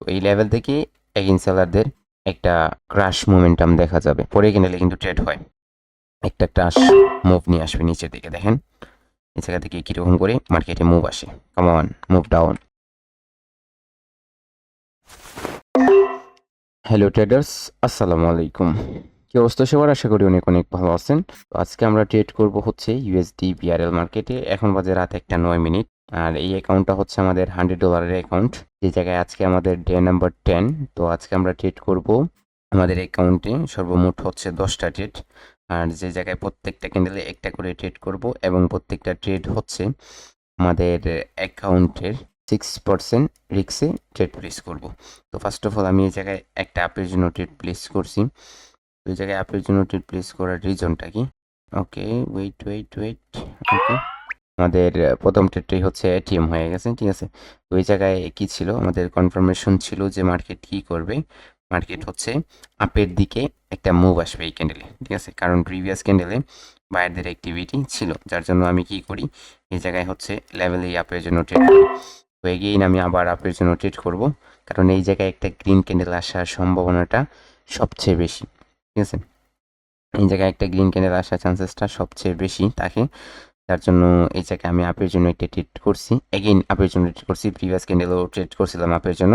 এই লেভেল থেকে এগেন সেলারদের একটা ক্রাশ মোমেন্টাম দেখা যাবে। পরে কিনলে কিন্তু ট্রেড হয়। একটা ক্রাশ মুভ নিয়ে আসবে নিচের দিকে, দেখেন। এই জায়গা থেকে কীরকম করে মার্কেটে মুভ আসে। Common move down hello traders আসসালামু আলাইকুম। কি অবস্থা সবার? আশা করি অনেক অনেক ভালো আছেন। তো আজকে আমরা ট্রেড করব হচ্ছে ইউএসডি বিআরএল মার্কেটে এখন বাজে রাত একটা নয় মিনিট। আর এই অ্যাকাউন্টটা হচ্ছে আমাদের হান্ড্রেড ডলারের অ্যাকাউন্ট যে জায়গায় আজকে আমাদের ডে নাম্বার টেন তো আজকে আমরা ট্রেড করব আমাদের অ্যাকাউন্টে সর্বমোট হচ্ছে দশটা ট্রেড আর যে জায়গায় প্রত্যেকটা ক্যান্ডেলে একটা করে ট্রেড করব এবং প্রত্যেকটা ট্রেড হচ্ছে আমাদের অ্যাকাউন্টের সিক্স পার্সেন্ট রিক্সে ট্রেড প্লেস করব। তো ফার্স্ট অফ অল আমি এই জায়গায় একটা অ্যাপের জন্য ট্রেড প্লেস করছি। তো এই জায়গায় অ্যাপের জন্য ট্রেড প্লেস করার রিজনটা কি? Okay wait wait wait okay আমাদের প্রথম ট্রেডটাই হচ্ছে এটিএম হয়ে গেছে, ঠিক আছে? তো জায়গায় কি ছিল? আমাদের কনফার্মেশন ছিল যে মার্কেট কি করবে? মার্কেট হচ্ছে আপের দিকে একটা মুভ আসবে এই ক্যান্ডেলে ঠিক আছে? কারণ প্রিভিয়াস ক্যান্ডেলে বাইরদের অ্যাক্টিভিটি ছিল, যার জন্য আমি কি করি? এই জায়গায় হচ্ছে লেভেল এই আপের জন্য ট্রেড করি। তো এগেইন আমি আবার আপের জন্য ট্রেড করব, কারণ এই জায়গায় একটা গ্রিন ক্যান্ডেল আসার সম্ভাবনাটা সবচেয়ে বেশি, ঠিক আছে? এই জায়গায় একটা গ্রিন ক্যান্ডেল আসার চান্সেসটা সবচেয়ে বেশি থাকে যার জন্য এই জায়গায় আমি আপের জন্য একটা ট্রেড করছি। এগেইন আপের জন্য ট্রেড করছি। প্রিভিয়াস ক্যান্ডেলও ট্রেড করছিলাম আপের জন্য।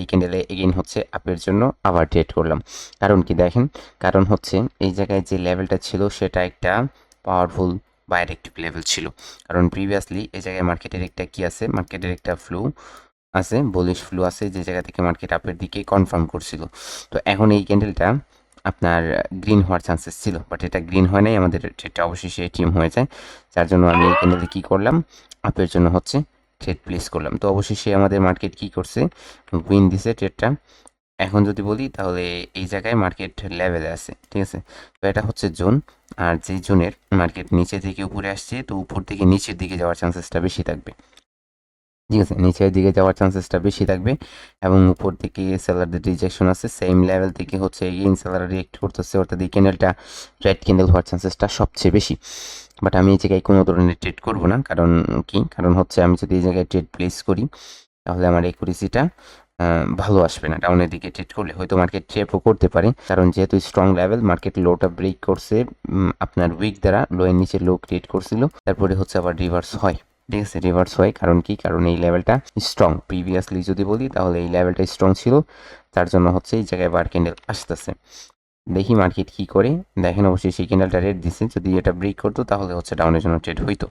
এই ক্যান্ডেলে এগেইন হচ্ছে আপের জন্য আবার ট্রেড করলাম। কারণ কি দেখেন? কারণ হচ্ছে এই জায়গায় যে লেভেলটা ছিল সেটা একটা পাওয়ারফুল বাইরেক্টিভ লেভেল ছিল। কারণ প্রিভিয়াসলি এই জায়গায় মার্কেটের একটা কি আছে? মার্কেটের একটা ফ্লু আছে বলিশ ফ্লু আছে, যে জায়গা থেকে মার্কেট আপের দিকে কনফার্ম করছিল। তো এখন এই ক্যান্ডেলটা আপনার গ্রিন হওয়ার চান্সেস ছিল বাট এটা গ্রিন হয় নাই, আমাদের ট্রেডটা অবশেষে টিম হয়ে যায় যার জন্য আমি এই ক্যান্ডেলে কী করলাম? আপের জন্য হচ্ছে ট্রেড প্লেস করলাম। তো অবশেষে আমাদের মার্কেট কী করছে? উইন দিছে ট্রেডটা এখন যদি বলি, তাহলে এই জায়গায় মার্কেট লেভেলে আছে, ঠিক আছে? তো এটা হচ্ছে জোন আর যেই জোনের মার্কেট নিচে থেকে উপরে আসছে, তো উপর থেকে নিচের দিকে যাওয়ার চান্সেসটা বেশি থাকবে। ঠিক আছে নিচের দিকে যাওয়ার চান্সেসটা বেশি থাকবে এবং উপর থেকে সেলারদের রিজেকশন আছে সেম লেভেল থেকে হচ্ছে এগেইন সেলার রিয়েক্ট করতেছে, অর্থাৎ এই ক্যান্ডেলটা রেড ক্যান্ডেল হওয়ার চান্সেসটা সবচেয়ে বেশি। বাট আমি এই জায়গায় কোনো ধরনের ট্রেড করব না, কারণ কি? কারণ হচ্ছে আমি যদি এই জায়গায় ট্রেড প্লেস করি, তাহলে আমার একুরেসিটা ভালো আসবে না। ডাউনের দিকে ট্রেড করলে হয়তো মার্কেট ট্রেপও করতে পারে, কারণ যেহেতু স্ট্রং লেভেল মার্কেট লোটা ব্রেক করছে আপনার উইক দ্বারা লোয়ের নিচে লো ক্রিয়েট করছিল, তারপরে হচ্ছে আবার রিভার্স হয়। ঠিক আছে রিভার্স হয় কারণ কি? কারণ এই লেভেলটা স্ট্রং প্রিভিয়াসলি যদি বলি, তাহলে এই লেভেলটা স্ট্রং ছিল। তার জন্য হচ্ছে এই জায়গায় বার ক্যান্ডেল আসতেছে। দেখি মার্কেট কি করে। দেখেন অবশ্যই সেই ক্যান্ডেলটা রেট দিছে। যদি এটা ব্রেক করতো, তাহলে হচ্ছে ডাউনের জন্য ট্রেড হইতো।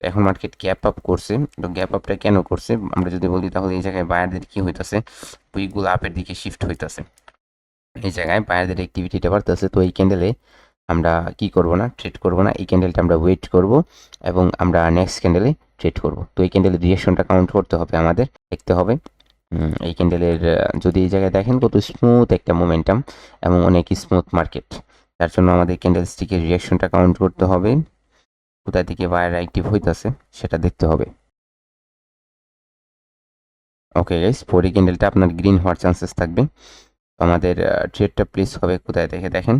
এখন মার্কেট গ্যাপ আপ করছে। তো গ্যাপ আপটা কেন করছে? আমরা যদি বলি, তাহলে এই জায়গায় বায়ারদের কি হইতাছে? উইকগুলো আপের দিকে শিফট হইতাছে। এই জায়গায় বায়ারদের অ্যাক্টিভিটিটা বাড়তেছে। তো এই ক্যান্ডেলে আমরা কি করব না? ট্রেড করব না। এই ক্যান্ডেলটা আমরা ওয়েট করব এবং আমরা নেক্সট ক্যান্ডেলে ট্রেড করব। তো এই ক্যান্ডেলের রিয়েকশনটা কাউন্ট করতে হবে আমাদের, দেখতে হবে। এই ক্যান্ডেলের যদি এই জায়গায় দেখেন কত স্মুথ একটা মোমেন্টাম এবং অনেক স্মুথ মার্কেট তার জন্য আমাদের ক্যান্ডেল স্টিকের রিয়াকশনটা কাউন্ট করতে হবে। কোথায় থেকে বায়ার অ্যাক্টিভ হইতাছে, সেটা দেখতে হবে। ওকে গাইস পরে ক্যান্ডেলটা আপনার গ্রিন হওয়ার চান্সেস থাকবে। আমাদের ট্রেডটা প্লেস হবে কোথায় দেখে দেখেন।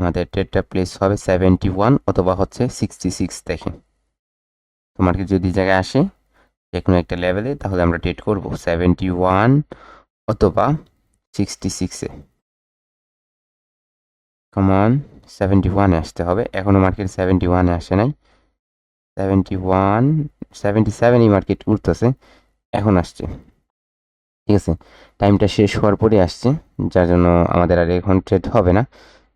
আমাদের ট্রেডটা প্লেস হবে সেভেন্টি ওয়ান অথবা হচ্ছে সিক্সটি সিক্স দেখেন তো মার্কেট যদি জায়গায় আসে যে কোনো একটা লেভেলে তাহলে আমরা ট্রেড করব সেভেন্টি ওয়ান অথবা সিক্সটি সিক্সে কমন সেভেন্টি ওয়ানে আসতে হবে। এখনও মার্কেট সেভেন্টি ওয়ানে আসে নাই। সেভেন্টি ওয়ান সেভেন্টি সেভেনই মার্কেট উঠতেছে। এখন আসছে। ঠিক আছে? টাইমটা শেষ হওয়ার পরে আসছে। যার জন্য আমাদের আর এখন ট্রেড হবে না।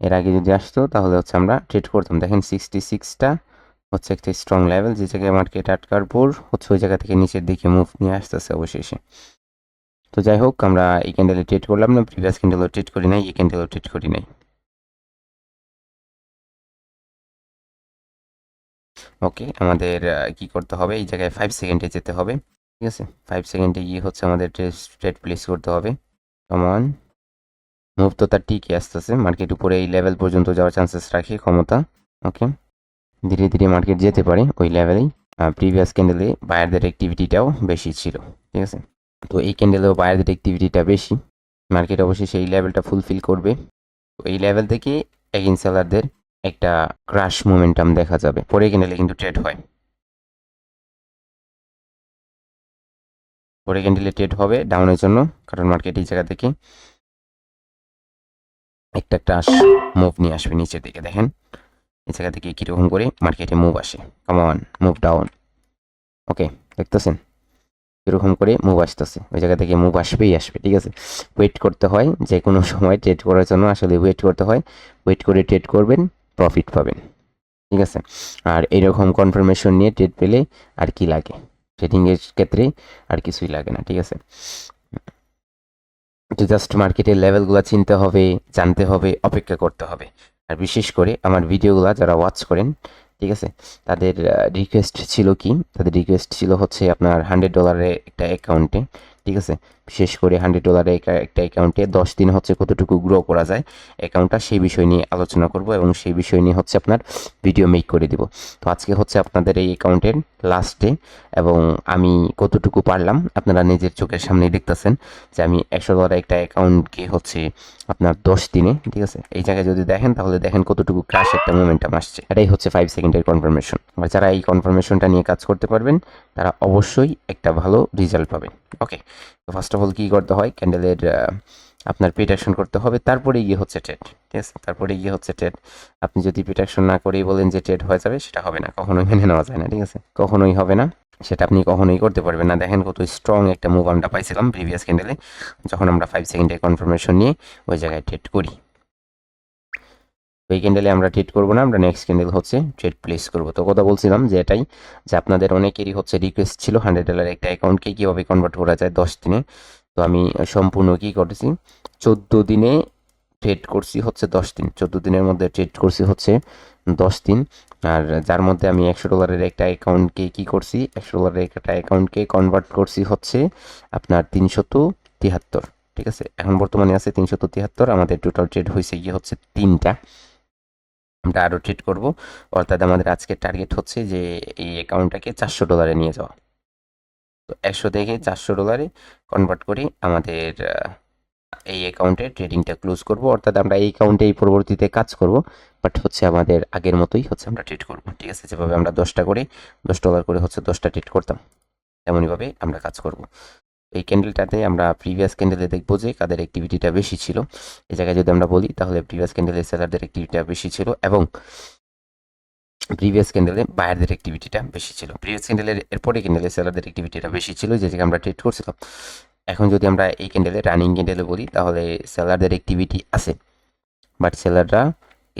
এর আগে যদি আসতো, তাহলে হচ্ছে আমরা ট্রেড করতাম। দেখেন সিক্সটি সিক্সটা হচ্ছে একটা স্ট্রং লেভেল যে জায়গায় মার্কেট আটকার পর হচ্ছে ওই জায়গা থেকে নিচের দিকে মুভ নিয়ে আসতেছে অবশেষে। তো যাই হোক, আমরা এই ক্যান্ডেলে ট্রেড করলাম না প্রিভিয়াস ক্যান্ডেলও ট্রেড করি নাই, এই ক্যান্ডেলও ট্রেড করি নাই। ওকে আমাদের কি করতে হবে? এই জায়গায় ফাইভ সেকেন্ডে যেতে হবে, ঠিক আছে? ফাইভ সেকেন্ডে গিয়ে হচ্ছে আমাদের ট্রেড প্লেস করতে হবে। কমন মুভ তো তার ঠিকই আসতেছে মার্কেট উপরে এই লেভেল পর্যন্ত যাওয়ার চান্সেস রাখে, ক্ষমতা। ওকে ধীরে ধীরে মার্কেট যেতে পারে ওই লেভেলেই প্রিভিয়াস ক্যান্ডেলে বায়ারদের অ্যাক্টিভিটিটাও বেশি ছিল, ঠিক আছে? তো এই ক্যান্ডেলেও বায়ারদের অ্যাক্টিভিটিটা বেশি। মার্কেট অবশ্যই সেই লেভেলটা ফুলফিল করবে। এই লেভেল থেকে এগেন সেলারদের একটা ক্রাশ মোমেন্টাম দেখা যাবে। পরে ক্যান্ডেলে কিন্তু ট্রেড হয়। পরে ক্যান্ডেলে ট্রেড হবে ডাউনের জন্য, কারণ মার্কেট এই জায়গা থেকে একটা ক্রাশ মুভ নিয়ে আসবে নিচের দিকে, দেখেন। জায়গা থেকে কীরকম করে মার্কেটে মুভ আসে কামান মুভ ডাউন ওকে দেখতেছেন এরকম করে মুভ আসতেছে ওই জায়গা থেকে মুভ আসবেই আসবে ঠিক আছে ওয়েট করতে হয় যে কোনো সময় ট্রেড করার জন্য আসলে ওয়েট করতে হয় ওয়েট করে ট্রেড করবেন প্রফিট পাবেন। ঠিক আছে? আর এরকম কনফার্মেশন নিয়ে ট্রেড পেলে আর কি লাগে? ট্রেডিংয়ের ক্ষেত্রে আর কিছুই লাগে না, ঠিক আছে? জাস্ট মার্কেটের লেভেলগুলো চিনতে হবে, জানতে হবে, অপেক্ষা করতে হবে। আর বিশেষ করে আমার ভিডিওগুলো যারা ওয়াচ করেন, ঠিক আছে? তাদের রিকোয়েস্ট ছিল কি? তাদের রিকোয়েস্ট ছিল হচ্ছে আপনার হান্ড্রেড ডলারের একটা অ্যাকাউন্টে ঠিক আছে? বিশেষ করে হান্ড্রেড ডলারের একটা অ্যাকাউন্টে দশ দিন হচ্ছে কতটুকু গ্রো করা যায় অ্যাকাউন্টটা সেই বিষয় নিয়ে আলোচনা করব এবং সেই বিষয় নিয়ে হচ্ছে আপনার ভিডিও মেক করে দিব। তো আজকে হচ্ছে আপনাদের এই অ্যাকাউন্টের লাস্ট এবং আমি কতটুকু পারলাম, আপনারা নিজের চোখের সামনেই দেখতেছেন যে আমি একশো ডলার একটা অ্যাকাউন্টকে হচ্ছে আপনার দশ দিনে, ঠিক আছে? এই জায়গায় যদি দেখেন তাহলে দেখেন কতটুকু ক্রাশ একটা মোমেন্টাম আসছে। এটাই হচ্ছে ফাইভ সেকেন্ডের কনফার্মেশন আর যারা এই কনফার্মেশনটা নিয়ে কাজ করতে পারবেন, তারা অবশ্যই একটা ভালো রেজাল্ট পাবেন। ওকে তো ফার্স্ট অফ অল কী করতে হয়? ক্যান্ডেলের আপনার প্রিটাকশন করতে হবে। তারপরে গিয়ে হচ্ছে ট্রেড ঠিক আছে? তারপরে গিয়ে হচ্ছে ট্রেড আপনি যদি প্রিটাকশন না করেই বলেন যে ট্রেড হয়ে যাবে, সেটা হবে না। কখনোই মেনে নেওয়া যায় না, ঠিক আছে? কখনোই হবে না। সেটা আপনি কখনোই করতে পারবেন না। দেখেন কত স্ট্রং একটা মুভ আমরা পাইছিলাম প্রিভিয়াস ক্যান্ডেলে যখন আমরা ফাইভ সেকেন্ডের কনফার্মেশন নিয়ে ওই জায়গায় ট্রেড করি। এই ক্যান্ডেলে আমরা ট্রেড করব না, আমরা নেক্সট ক্যান্ডেল হচ্ছে ট্রেড প্লেস করব। তো কথা বলছিলাম যে এটাই, যে আপনাদের অনেকেরই হচ্ছে রিকোয়েস্ট ছিল হান্ড্রেড ডলার একটা অ্যাকাউন্টকে কীভাবে কনভার্ট করা যায় দশ দিনে। তো আমি সম্পূর্ণ কী করেছি চোদ্দ দিনে ট্রেড করছি হচ্ছে দশ দিন। চোদ্দ দিনের মধ্যে ট্রেড করছি হচ্ছে দশ দিন। আর যার মধ্যে আমি একশো ডলারের একটা অ্যাকাউন্টকে কী করছি, একশো ডলারের একটা অ্যাকাউন্টকে কনভার্ট করছি হচ্ছে আপনার তিনশত তিয়াত্তর ঠিক আছে? এখন বর্তমানে আছে তিনশত তিয়াত্তর আমাদের টোটাল ট্রেড হয়েছে গিয়ে হচ্ছে তিনটা। আমরা আরও ট্রেড করব। অর্থাৎ আমাদের আজকের টার্গেট হচ্ছে যে এই অ্যাকাউন্টটাকে চারশো ডলারে নিয়ে যাওয়া। তো একশো থেকে চারশো ডলারে কনভার্ট করে আমাদের এই অ্যাকাউন্টে ট্রেডিংটা ক্লোজ করব। অর্থাৎ আমরা এই অ্যাকাউন্টে এই পরবর্তীতে কাজ করব। বাট হচ্ছে আমাদের আগের মতোই হচ্ছে আমরা ট্রেড করব। ঠিক আছে? যেভাবে আমরা দশটা করে, দশ ডলার করে হচ্ছে দশটা ট্রেড করতাম, তেমনইভাবে আমরা কাজ করব। এই ক্যান্ডেলটাতে আমরা প্রিভিয়াস ক্যান্ডেলে দেখব যে কাদের অ্যাক্টিভিটিটা বেশি ছিল। এই জায়গায় যদি আমরা বলি, তাহলে প্রিভিয়াস ক্যান্ডেলে সেলারদের অ্যাক্টিভিটিটা বেশি ছিল এবং প্রিভিয়াস ক্যান্ডেলে বায়ারদের অ্যাক্টিভিটিটা বেশি ছিল। প্রিভিয়াস ক্যান্ডেলের এরপরে ক্যান্ডেলে সেলারদের অ্যাক্টিভিটিটা বেশি ছিল, যে জায়গায় আমরা ট্রেড করছিলাম। এখন যদি আমরা এই ক্যান্ডেলে রানিং ক্যান্ডেলে বলি, তাহলে সেলারদের অ্যাক্টিভিটি আছে। বাট সেলাররা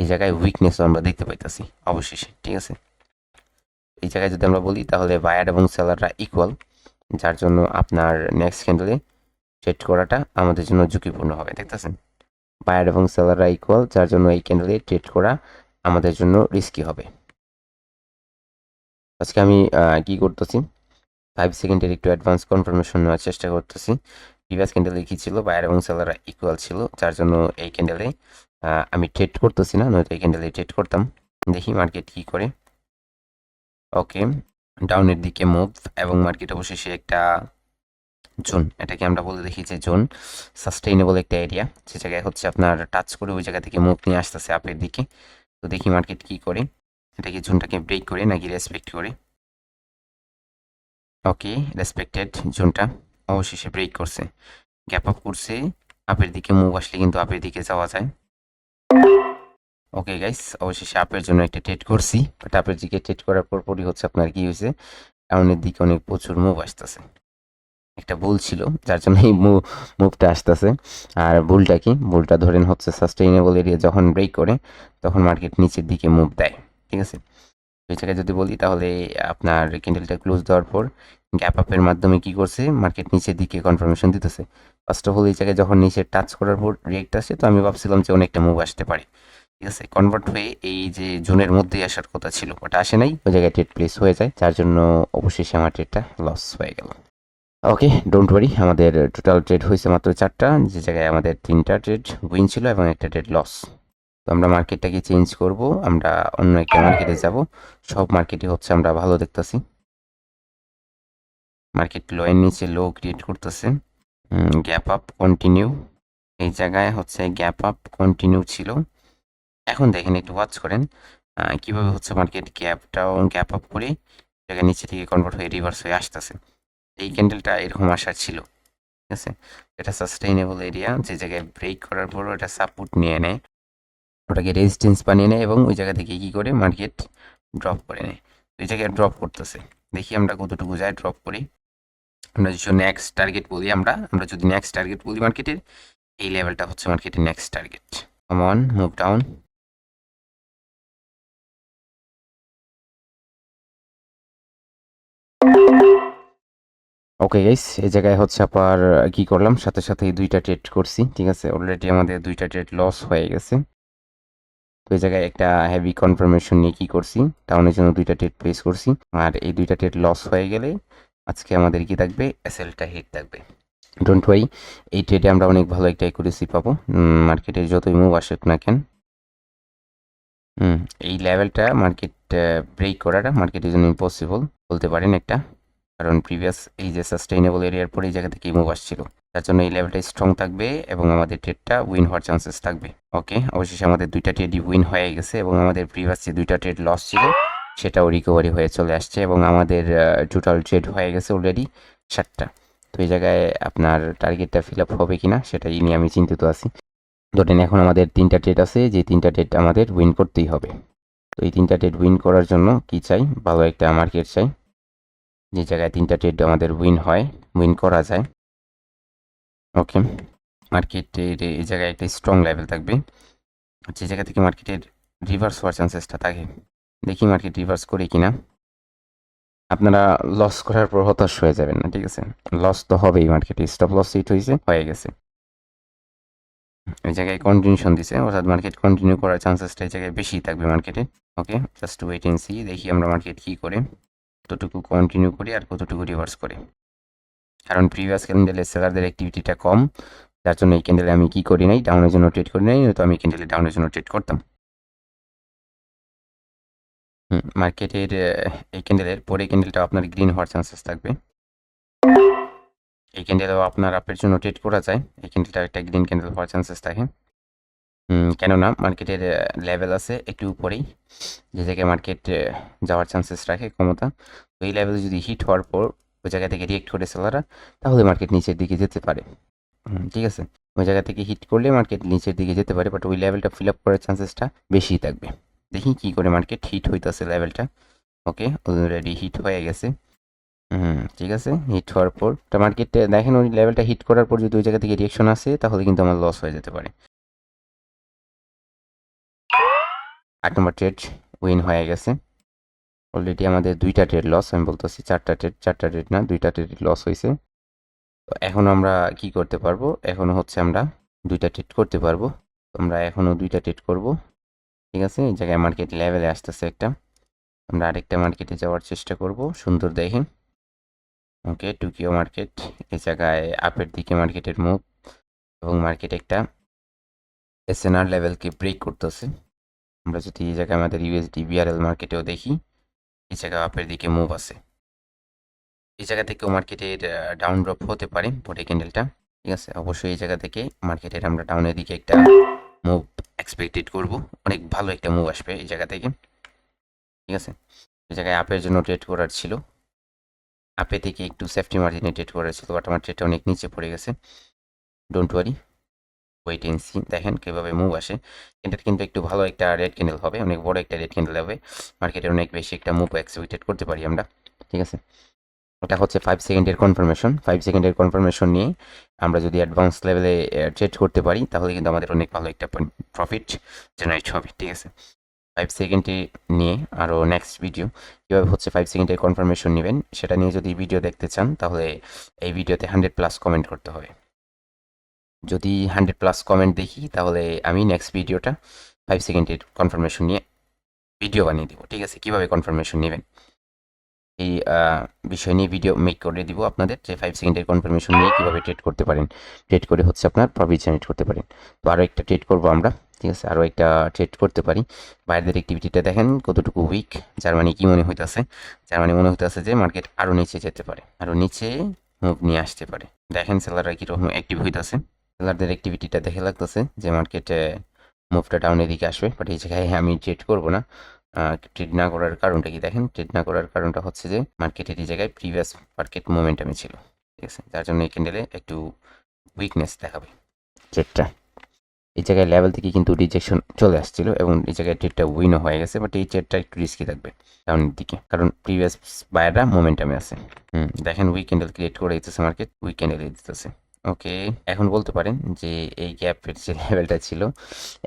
এই জায়গায় উইকনেসও আমরা দেখতে পাইতেছি, অবশেষে, ঠিক আছে? এই জায়গায় যদি আমরা বলি, তাহলে বায়ার এবং সেলাররা ইকুয়াল যার জন্য আপনার নেক্সট ক্যান্ডেলে ট্রেড করাটা আমাদের জন্য ঝুঁকিপূর্ণ হবে, দেখতেছেন? বায়ার এবং সেলাররা ইকুয়াল যার জন্য এই ক্যান্ডেলে ট্রেড করা আমাদের জন্য রিস্কি হবে। আজকে আমি কি করতেছি? ফাইভ সেকেন্ডের একটু অ্যাডভান্স কনফার্মেশন নেওয়ার চেষ্টা করতেছি। প্রিভিয়াস ক্যান্ডেলে কী ছিল? বায়ার এবং সেলাররা ইকুয়াল ছিল, যার জন্য এই ক্যান্ডেলে আমি ট্রেড করতেছি না, নয়তো এই ক্যান্ডেলে ট্রেড করতাম। দেখি মার্কেট কী করে। ওকে ডাউনের দিকে মুভ এবং মার্কেট অবশেষে একটা জোন, এটাকে আমরা বলে দেখি যে জোন সাস্টেইনেবল একটা এরিয়া যে জায়গায় হচ্ছে আপনার টাচ করে ওই জায়গা থেকে মুভ নিয়ে আসতেছে আপের দিকে। তো দেখি মার্কেট কি করে, এটাকে জোনটাকে ব্রেক করে নাকি রেসপেক্ট করে। ওকে রেসপেক্টেড জোনটা অবশেষে ব্রেক করছে। গ্যাপ আপ করছে আপের দিকে মুভ আসলে কিন্তু আপের দিকে যাওয়া যায়। ওকে গাইস অবশেষে আপের জন্য একটা ট্রেড করছি বাট আপের দিকে ট্রেড করার পর পরই হচ্ছে আপনার কি হয়েছে? ডাউনের দিকে অনেক প্রচুর মুভ আসতেছে। একটা ভুল ছিল, যার জন্য এই মুভটা আসতেছে। আর ভুলটা কি? ভুলটা ধরেন হচ্ছে সাস্টেইনেবল এরিয়া যখন ব্রেক করে, তখন মার্কেট নিচের দিকে মুভ দেয়, ঠিক আছে? ওই জায়গায় যদি বলি, তাহলে আপনার ক্যান্ডেলটা ক্লোজ দেওয়ার পর গ্যাপ আপের মাধ্যমে কি করছে? মার্কেট নিচের দিকে কনফার্মেশন দিতেছে। ফার্স্ট অফ অল এই জায়গায় যখন নিচে টাচ করার পর রিয়েক্ট আসে, তো আমি ভাবছিলাম যে অনেকটা মুভ আসতে পারে। ঠিক আছে কনভার্ট হয়ে এই যে জোনের মধ্যেই আসার কথা ছিল ওটা আসে নাই। ওই জায়গায় ট্রেড প্লেস হয়ে যায়, যার জন্য অবশেষে আমার ট্রেডটা লস হয়ে গেল। ওকে ডোন্ট ওয়ারি আমাদের টোটাল ট্রেড হয়েছে মাত্র চারটা, যে জায়গায় আমাদের তিনটা ট্রেড উইন ছিল এবং একটা ট্রেড লস তো আমরা মার্কেটটাকে চেঞ্জ করব, আমরা অন্য একটা মার্কেটে যাব, সব মার্কেটে হচ্ছে আমরা ভালো দেখতেছি। মার্কেট লো এর নিচে লো ক্রিয়েট করতেছে। গ্যাপ আপ কন্টিনিউ এই জায়গায় হচ্ছে গ্যাপ আপ কন্টিনিউ ছিল। এখন দেখেন একটু ওয়াচ করেন। কীভাবে হচ্ছে মার্কেট গ্যাপটাও গ্যাপ আপ করে জায়গায় নিচে থেকে কনভার্ট হয়ে রিভার্স হয়ে আসতেছে। এই ক্যান্ডেলটা এরকম আসার ছিল, ঠিক আছে? এটা সাস্টেইনেবল এরিয়া যে জায়গায় ব্রেক করার পর ওটা সাপোর্ট নিয়ে নেয়। ওটাকে রেজিস্ট্যান্স বানিয়ে নেয় এবং ওই জায়গা থেকে কী করে মার্কেট ড্রপ করে নেয়। ওই জায়গায় ড্রপ করতেছে। দেখি আমরা কতটুকু যায় ড্রপ করি। আমরা যদি নেক্সট টার্গেট বলি আমরা আমরা যদি নেক্সট টার্গেট বলি মার্কেটের এই লেভেলটা হচ্ছে মার্কেটের next target common move down okay guys এই জায়গায় হচ্ছে আবার কি করলাম? সাথে সাথে দুইটা ট্রেড করছি, ঠিক আছে? অলরেডি আমাদের দুইটা ট্রেড লস হয়ে গেছে। তো এই জায়গায় একটা হেভি কনফার্মেশন নিয়ে কি করছি? টাউনের জন্য দুইটা ট্রেড প্লেস করছি, আর এই দুইটা ট্রেড লস হয়ে গেলে আজকে আমাদের কি থাকবে? এসএলটা হিট থাকবে। ডোন্ট ওয়াই এই ট্রেডে আমরা অনেক ভালো একটা একুরেসি পাবো। মার্কেটে যতই মুভ আসুক না কেন। হুম এই লেভেলটা মার্কেট ব্রেক করাটা মার্কেটের জন্য ইম্পসিবল বলতে পারেন একটা। কারণ প্রিভিয়াস এই যে সাস্টেইনেবল এরিয়ার পরে এই জায়গা থেকে মুভ আসছিল। তার জন্য এই লেভেলটা স্ট্রং থাকবে এবং আমাদের ট্রেডটা উইন হওয়ার চান্সেস থাকবে। ওকে অবশেষে আমাদের দুইটা ট্রেডই উইন হয়ে গেছে এবং আমাদের প্রিভিয়াস যে দুইটা ট্রেড লস ছিল, সেটাও রিকভারি হয়ে চলে আসছে এবং আমাদের টোটাল ট্রেড হয়ে গেছে অলরেডি সাতটা তো এই জায়গায় আপনার টার্গেটটা ফিল আপ হবে কিনা, সেটাই নিয়ে আমি চিন্তিত আছি। ধরেন এখন আমাদের তিনটা ট্রেড আছে, যে তিনটা ট্রেড আমাদের উইন করতেই হবে। তো এই তিনটা ট্রেড উইন করার জন্য কি চাই? ভালো একটা মার্কেট চাই। যে জায়গায় তিনটা ট্রেড আমাদের উইন হয় উইন করা যায়। ওকে মার্কেটের এই জায়গায় একটা স্ট্রং লেভেল থাকবে। যে জায়গা থেকে মার্কেটের রিভার্স হওয়ার চান্সেসটা থাকে। দেখি মার্কেট রিভার্স করে কিনা। আপনারা লস করার পর হতাশ হয়ে যাবেন না, ঠিক আছে? লস তো হবেই মার্কেটে স্টপ লস হিট হয়েছে, হয়ে গেছে। এই জায়গায় কন্টিনিউশন দিছে, অর্থাৎ মার্কেট কন্টিনিউ করার চান্সেসটা এই জায়গায় বেশি থাকবে মার্কেটে okay just wait and see দেখি আমরা মার্কেট কী করে। কতটুকু কন্টিনিউ করি আর কতটুকু রিভার্স করি। কারণ প্রিভিয়াস ক্যান্ডেলে সেলারদের অ্যাক্টিভিটিটা কম, যার জন্য এই ক্যান্ডেলে আমি কি করি নাই ডাউনের জন্য ট্রেড করি নাই তো আমি ক্যান্ডেলে ডাউনের জন্য ট্রেড করতাম। মার্কেটের এই ক্যান্ডেলের পরে ক্যান্ডেলটা আপনার গ্রিন হওয়ার চান্সেস থাকবে। এই ক্যান্ডেলও আপনার আপের জন্য ট্রেড করা যায়, এই ক্যান্ডেলটা একটা গ্রিন ক্যান্ডেল হওয়ার চান্সেস থাকে। কেননা মার্কেটের লেভেল আছে একটু উপরেই, যে জায়গায় মার্কেট যাওয়ার চান্সেস রাখে ক্ষমতা। তো এই লেভেল যদি হিট হওয়ার পর ওই জায়গা থেকে রিয়েক্ট করে সেলাররা তাহলে মার্কেট নিচের দিকে যেতে পারে। ঠিক আছে? ওই জায়গা থেকে হিট করলে মার্কেট নিচের দিকে যেতে পারে বাট ওই লেভেলটা ফিল আপ করার চান্সেসটা বেশি থাকবে। দেখি কি করে মার্কেট হিট হইতেছে লেভেলটা ওকে অলরেডি হিট হয়ে গেছে। হুম ঠিক আছে? হিট হওয়ার পর, তা মার্কেট দেখেন ওই লেভেলটা হিট করার পর যদি ওই জায়গা থেকে রিয়েকশন আসে, তাহলে কিন্তু আমার লস হয়ে যেতে পারে। আট নম্বর ট্রেড উইন হয়ে গেছে। অলরেডি আমাদের দুইটা ট্রেড লস আমি বলতেছি চারটা ট্রেড চারটা ট্রেড না, দুইটা ট্রেড লস হয়েছে। তো এখন আমরা কি করতে পারব? এখন হচ্ছে আমরা দুইটা ট্রেড করতে পারব। আমরা এখনও দুইটা ট্রেড করব। ঠিক আছে? এই জায়গায় মার্কেট লেভেলে আসতেছে একটা। আমরা আরেকটা মার্কেটে যাওয়ার চেষ্টা করব। সুন্দর দেখেন। ওকে টুকিও মার্কেট এই জায়গায় আপের দিকে মার্কেটের মুভ এবং মার্কেট একটা এসএনআর লেভেলকে ব্রেক করতেছে। আমরা যদি এই জায়গায় আমাদের ইউএসডি বিআরএল মার্কেটেও দেখি, এই জায়গায় আপের দিকে মুভ আছে। এই জায়গা থেকেও মার্কেটের ডাউন ড্রপ হতে পারে পরে ক্যান্ডেলটা ঠিক আছে? অবশ্যই এই জায়গা থেকে মার্কেটের আমরা ডাউনের দিকে একটা মুভ এক্সপেক্টেড করব। অনেক ভালো একটা মুভ আসবে এই জায়গা থেকে। ঠিক আছে? এই জায়গায় আপের জন্য ট্রেড করার ছিল। আপে থেকে একটু সেফটি মার্জিনে ট্রেড করার ছিল বাট আমার ট্রেডটা অনেক নিচে পড়ে গেছে। Don't worry wait and see দেখেন কীভাবে মুভ আসে। এটা কিন্তু একটু ভালো একটা রেড ক্যান্ডেল হবে, অনেক বড় একটা রেড ক্যান্ডেল হবে। মার্কেটে অনেক বেশি একটা মুভ এক্সপেক্টেড করতে পারি আমরা, ঠিক আছে? এটা হচ্ছে ফাইভ সেকেন্ডের কনফার্মেশন ফাইভ সেকেন্ডের কনফার্মেশন নিয়ে আমরা যদি অ্যাডভান্স লেভেলে ট্রেড করতে পারি, তাহলে কিন্তু আমাদের অনেক ভালো একটা প্রফিট জেনারেট হবে, ঠিক আছে? ফাইভ সেকেন্ডে নিয়ে আরও নেক্সট ভিডিও কীভাবে হচ্ছে ফাইভ সেকেন্ডের কনফার্মেশন নেবেন, সেটা নিয়ে যদি ভিডিও দেখতে চান, তাহলে এই ভিডিওতে হান্ড্রেড প্লাস কমেন্ট করতে হবে। যদি হান্ড্রেড প্লাস কমেন্ট দেখি, তাহলে আমি নেক্সট ভিডিওটা ফাইভ সেকেন্ডের কনফার্মেশন নিয়ে ভিডিও বানিয়ে দেবো, ঠিক আছে? কীভাবে কনফার্মেশন নেবেন? এই বিষয় নিয়ে ভিডিও মেক করে দিব আপনাদের, যে ফাইভ সেকেন্ডের কনফার্মেশন নিয়ে কীভাবে ট্রেড করতে পারেন। ট্রেড করে হচ্ছে আপনার প্রফিট জেনারেট করতে পারেন। তো আরও একটা ট্রেড করব আমরা, ঠিক আছে? আরও একটা ট্রেড করতে পারি। বাইরের অ্যাক্টিভিটিটা দেখেন কতটুকু উইক যার মানে কী মনে হইতেছে? যার মানে মনে হইতেছে যে মার্কেট আরও নিচে যেতে পারে আরও নিচে মুভ নিয়ে আসতে পারে। দেখেন সেলাররা কীরকম অ্যাক্টিভ হইতেছে। সেলারদের অ্যাক্টিভিটিটা দেখে লাগতেছে যে মার্কেটে মুভটা ডাউনের দিকে আসবে। বাট এই জায়গায় আমি ট্রেড করব না। ট্রেড না করার কারণটা কি দেখেন? ট্রেড না করার কারণটা হচ্ছে যে মার্কেটের এই জায়গায় প্রিভিয়াস মার্কেট মোমেন্টামে ছিল। ঠিক আছে? যার জন্য এই ক্যান্ডেলে একটু উইকনেস দেখাবে ট্রেডটা এই জায়গায় লেভেল থেকে কিন্তু রিজেকশন চলে আসছিল এবং এই জায়গায় ট্রেডটা উইনও হয়ে গেছে। বাট এই ট্রেডটা একটু রিস্কি থাকবে ডাউনের দিকে। কারণ প্রিভিয়াস বায়াররা মোমেন্টামে আছে। হুম, দেখেন উইক ক্যান্ডেল ক্রিয়েট করে দিতেছে মার্কেট উইক ক্যান্ডেল দিতেছে। ওকে এখন বলতে পারেন যে এই গ্যাপের যে লেভেলটা ছিল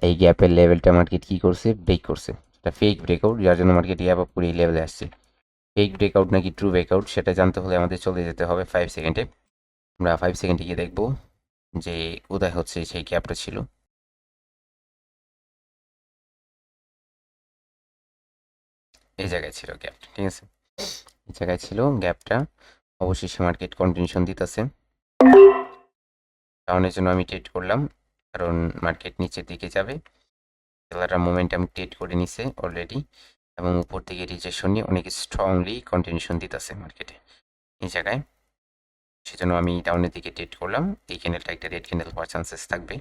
এই গ্যাপের লেভেলটা মার্কেট কি করছে? ব্রেক করছে। এটা ফেক ব্রেকআউট যার জন্য মার্কেট গ্যাপ আপ করে এই লেভেলে আসছে। ফেক ব্রেকআউট নাকি ট্রু ব্রেকআউট সেটা জানতে হলে আমাদের চলে যেতে হবে ফাইভ সেকেন্ডে আমরা ফাইভ সেকেন্ডে গিয়ে দেখব যে কোথায় হচ্ছে সেই গ্যাপটা ছিল। এই জায়গায় ছিল গ্যাপটা ঠিক আছে? এই জায়গায় ছিল গ্যাপটা অবশেষে মার্কেট কন্টিনিউশন দিতেছে। ডাউনের জন্য আমি ট্রেড করলাম, কারণ মার্কেট নিচের দিকে যাবে। সেলাররা মোমেন্টাম ট্রেড করে নিছে অলরেডি এবং উপর থেকে রিজেকশন নিয়ে অনেক স্ট্রংলি কন্টিনিউশন দিতেছে মার্কেটে এই জায়গায় সেজন্য আমি ডাউনের দিকে ট্রেড করলাম। এই ক্যান্ডেলটা একটা রেড ক্যান্ডেল হওয়ার চান্সেস থাকবে।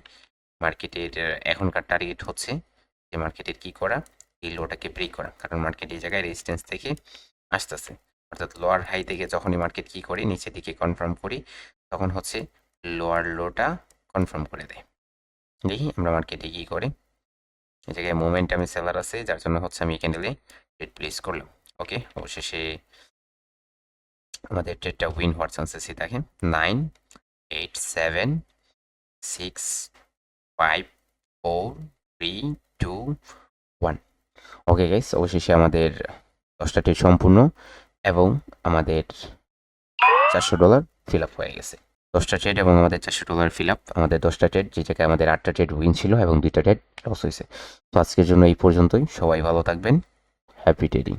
মার্কেটের এখনকার টার্গেট হচ্ছে যে মার্কেটের কি করা, এই লোটাকে ব্রেক করা, কারণ মার্কেট এই জায়গায় রেজিস্ট্যান্স থেকে আসতেছে। অর্থাৎ লোয়ার হাই থেকে যখনই মার্কেট কি করে, নিচের দিকে কনফার্ম করি, তখন হচ্ছে লোয়ার লোটা কনফার্ম করে দেয় দেখি আমরা মার্কেটে কি করে। এই জায়গায় মোমেন্টামে সেলার আছে, যার জন্য হচ্ছে আমি এই ক্যান্ডেলে ট্রেড প্লেস করলাম ওকে অবশেষে আমাদের ট্রেডটা উইন হওয়ার চান্সেসই দেখেন। Nine eight seven six five four three two one okay guys অবশেষে আমাদের দশটা সম্পূর্ণ এবং আমাদের চারশো ডলার ফিল আপ হয়ে গেছে। দশটা ট্রেড এবং আমাদের চারশো ডলার ফিল আপ আমাদের দশটা ট্রেড যে জায়গায় আমাদের আটটা ট্রেড উইন ছিল এবং দুইটা ট্রেড লস হয়েছে। তো আজকের জন্য এই পর্যন্তই। সবাই ভালো থাকবেন। Happy trading